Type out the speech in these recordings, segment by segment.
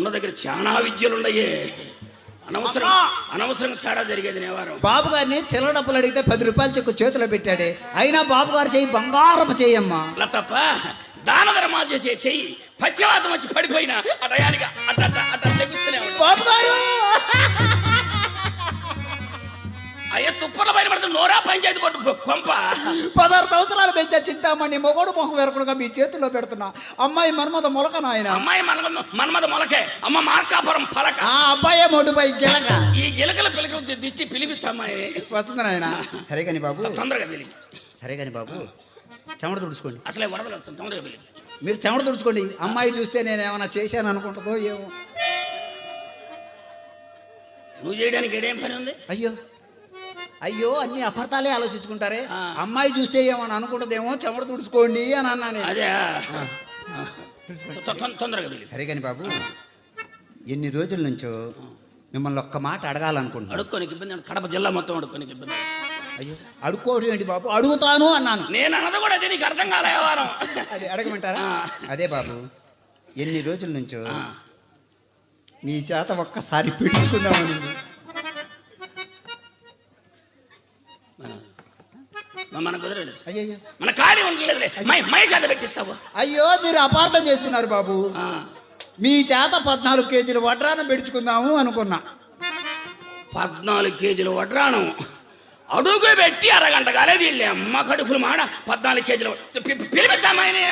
ఉన్న దగ్గర చాలా విద్యలు ఉన్నాయి అనవసరం అనవసరం తేడా జరిగేది నేవారం. బాబు గారిని చిల్లర డబ్బులు అడిగితే పది రూపాయల చెక్కు చేతిలో పెట్టాడే. అయినా బాబు గారు చెయ్యి బంగారపు చెయ్యమ్మా అలా తప్ప దాన ధర్మాలు చేసే చెయ్యి పశ్చిమాతం వచ్చి పడిపోయిన అటయానిగా అట్ట అట్ట చెగుస్తూనే. బాబు గారు! అయ్యా తుప్పల పైన పడుతుంది నోరా పంచాయతీ పట్టు కొంప. పదహారు సంవత్సరాలు పెంచా చింతామణి మొగోడు మొహం వెరకుడుగా మీ చేతిలో పెడుతున్నా. అమ్మాయి మన్మద మొలక నాయన. అమ్మాయి మన మన్మద మొలకే. అమ్మ మార్కాపురం పలక. ఆ అబ్బాయే మొడుపై గిలక. ఈ గిలకల పిలక దిష్టి పిలిపించు అమ్మాయిని వస్తుంది నాయన? సరే కాని బాబు. తొందరగా పిలిపించు. సరే కాని బాబు. చెమట తుడుచుకోండి. అసలే వరదలు వస్తుంది. తొందరగా పిలిపించు. మీరు చెమట తుడుచుకోండి. అమ్మాయి చూస్తే నేను ఏమైనా చేశాను అనుకుంటుందో ఏమో. నువ్వు చేయడానికి ఏడేం పని ఉంది? అయ్యో. అయ్యో అన్ని అబద్ధాలే ఆలోచించుకుంటారే. అమ్మాయి చూస్తే ఏమని అనుకుంటుందేమో చెమట తుడుచుకోండి అని అన్నాను నేను. అదే. తొందరగా సరే కాని బాబు ఎన్ని రోజుల నుంచో మిమ్మల్ని ఒక్క మాట అడగాలనుకుంటున్నాను. అడుక్కోనికి ఇబ్బంది కడప జిల్లా మొత్తం అడుక్కోనికి ఇబ్బంది అయ్యో అడుక్కోవడం ఏంటి బాబు? అడుగుతాను అన్నాను. నేను అన్నది కూడా అదే నీకు అర్థం కాలే వ్యవహారం అది అడగమంటారా. అదే బాబు ఎన్ని రోజుల నుంచో. మీ చేత ఒక్కసారి పిలుచుకుందామని. మన- మన కుదరదు అయ్యో మన ఖాళీ ఉండలేదులే మై మై చేత పెట్టిస్తావు? అయ్యో మీరు అపార్థం చేసుకున్నారు బాబు. మీ చేత పద్నాలుగు కేజీలు వడ్రానం పెడుచుకుందాము అనుకున్నా. పద్నాలుగు కేజీల వడ్రానం అడుగు పెట్టి అరగంట కాలేదు వీళ్ళే అమ్మ కడుపులు మాడ. పద్నాలుగు కేజీలు పిలిపించమ్మాయిని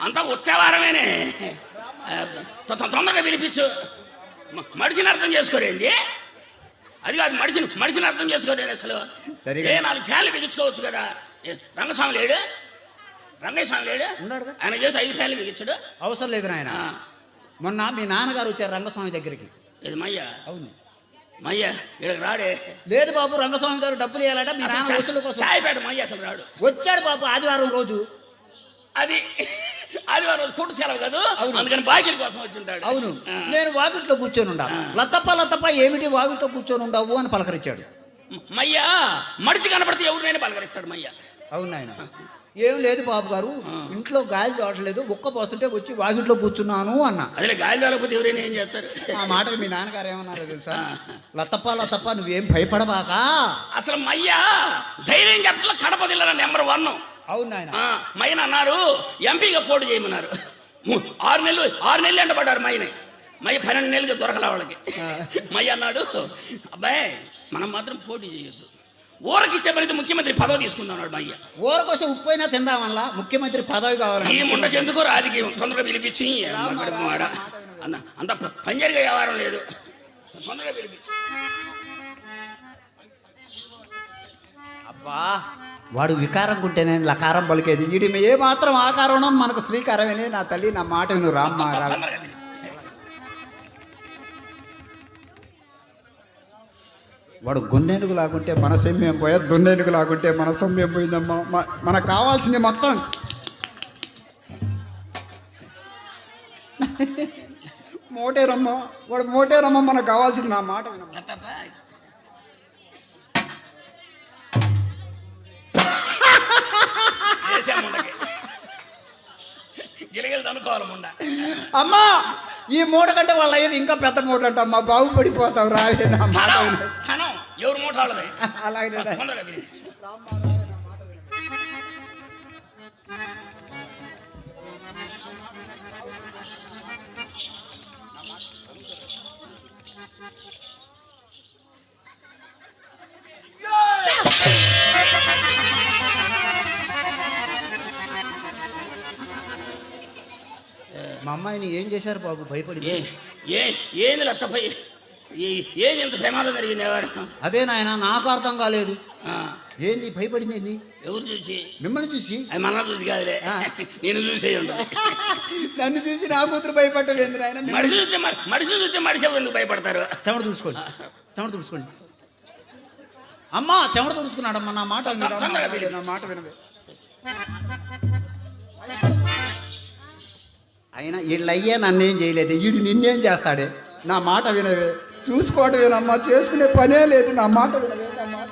అంతా ఉత్తేవారమేనే. తొందరగా పిలిపించు. మ- మడిసిని అర్థం చేసుకోరేంది? అది కాదు మడిసిని మడిసిని అర్థం చేసుకోలేదు అసలు. ఏ నాలుగు ఫ్యాన్లు బిగించుకోవచ్చు కదా. రంగస్వామి లేడు? రంగయ్య స్వామి లేడు. ఆయన చేసి ఐదు ఫ్యాన్లు బిగించాడు. అవసరం లేదు నాయన. ఆ, మొన్న మీ నాన్నగారు వచ్చారు రంగస్వామి దగ్గరికి. ఇది మయ్య? అవును. మయ్య ఇక్కడికి రాడే. లేదు బాబు రంగస్వామి గారు డబ్బులు ఇవ్వాలట మీ నాన్న సాయిపేట మయ్య అసలు రాడు. వచ్చాడు బాబు ఆదివారం రోజు. అది ఆదివారం రోజు కుట్టు సెలవు కదా. అవును. అందుకని బాకీల కోసం వచ్చి ఉంటాడు. అవును. నేను వాకిట్లో కూర్చొని ఉండా. లత్తప్ప లత్తప్ప ఏమిటి వాకిట్లో కూర్చొని ఉండవు అని పలకరించాడు. మయ్య మడిసి కనపడితే ఎవరినైనా పలకరిస్తాడు మయ్య. అవును ఆయన ఏం లేదు బాబు గారు ఇంట్లో గాలి చూడట్లేదు ఒక్క పోస్తుంటే వచ్చి వాకిట్లో కూర్చున్నాను అన్న. అదిలే గాలి తోలకపోతే ఎవరైనా ఏం చేస్తారు? ఆ మాటకు మీ నాన్నగారు ఏమన్నారో తెలుసా? లత్తప్ప లత్తప్ప నువ్వేం భయపడబాకా? అసలు మయ్య ధైర్యం చెప్పట్ల కడప జిల్లా నెంబర్ వన్. అవును నాయన. మయ్యన అన్నారు ఎంపీగా పోటీ చేయమన్నారు. ఆరు నెలలు ఆరు నెలలు ఎండబడ్డారు మయ్యని మయ్య పన్నెండు నెలలుగా దొరకలే వాళ్ళకి. మయ్య అన్నాడు అబ్బాయి మనం మాత్రం పోటీ చేయొద్దు. ఊరికి ఇచ్చే ముఖ్యమంత్రి పదవి తీసుకుందాం మయ్య ఊరకొస్తే ఉప్పు అయినా తిందామల్లా ముఖ్యమంత్రి పదవి ఈ కావాలని ముండకెందుకు రాజకీయం? తొందరగా పిలిపించి అన్న అంత ప- పని జరిగే వ్యవహారం లేదు. తొందరగా పిలిపించి. అబ్బా వాడు వికారం ఉంటేనే లకారం పలికేది. వీడి ఏ మాత్రం ఆకారం మనకు శ్రీకారమేనే. నా తల్లి నా మాట విను రామ్మ వాడు గుండెనుగు లాగుంటే మన సొమ్యం పోయా దున్నెనుగు లాగుంటే మన సొమ్యం పోయిందమ్మా. మనకు కావాల్సింది మొత్తం. మోటేరమ్మ వాడు మోటేరమ్మ మనకు కావాల్సింది నా మాట వినమ్మా. గిలగిలది అనుకోవాలి ముండ అమ్మా ఈ మూట కంటే వాళ్ళ అయ్యేది ఇంకా పెద్ద మూట అంట అమ్మా బాగుపడిపోతావు రావే నా మాట ఎవరు మూట అలాగే మా అమ్మాయిని ఏం చేశారు బాబు? భయపడి ఏ ఏంది లత్తపై ఏది ఇంత ప్రమాదం జరిగింది ఎవరు? అదే నాయన నాకు అర్థం కాలేదు. ఏంది భయపడింది ఏంది? ఎవరు చూసి? మిమ్మల్ని చూసి? అది మన చూసి కాదులే. నేను చూసే ఉంటుంది నన్ను చూసి నా కూతురు భయపడ్డది ఏంది నాయన? మనిషి చూస్తే మ- మనిషిని చూస్తే మనిషి ఎవరు ఎందుకు భయపడతారు? చెమట చూసుకోండి చెమట చూసుకోండి అమ్మా చెమట చూసుకున్నాడమ్మా నా మాట. నా మాట వినవే. అయినా వీళ్ళు అయ్యే నన్నేం చేయలేదు. వీడు నిన్నేం చేస్తాడే? నా మాట వినవే. చూసుకోవటం వినమ్మా. చేసుకునే పనే లేదు. నా మాట వినవే. నా మాట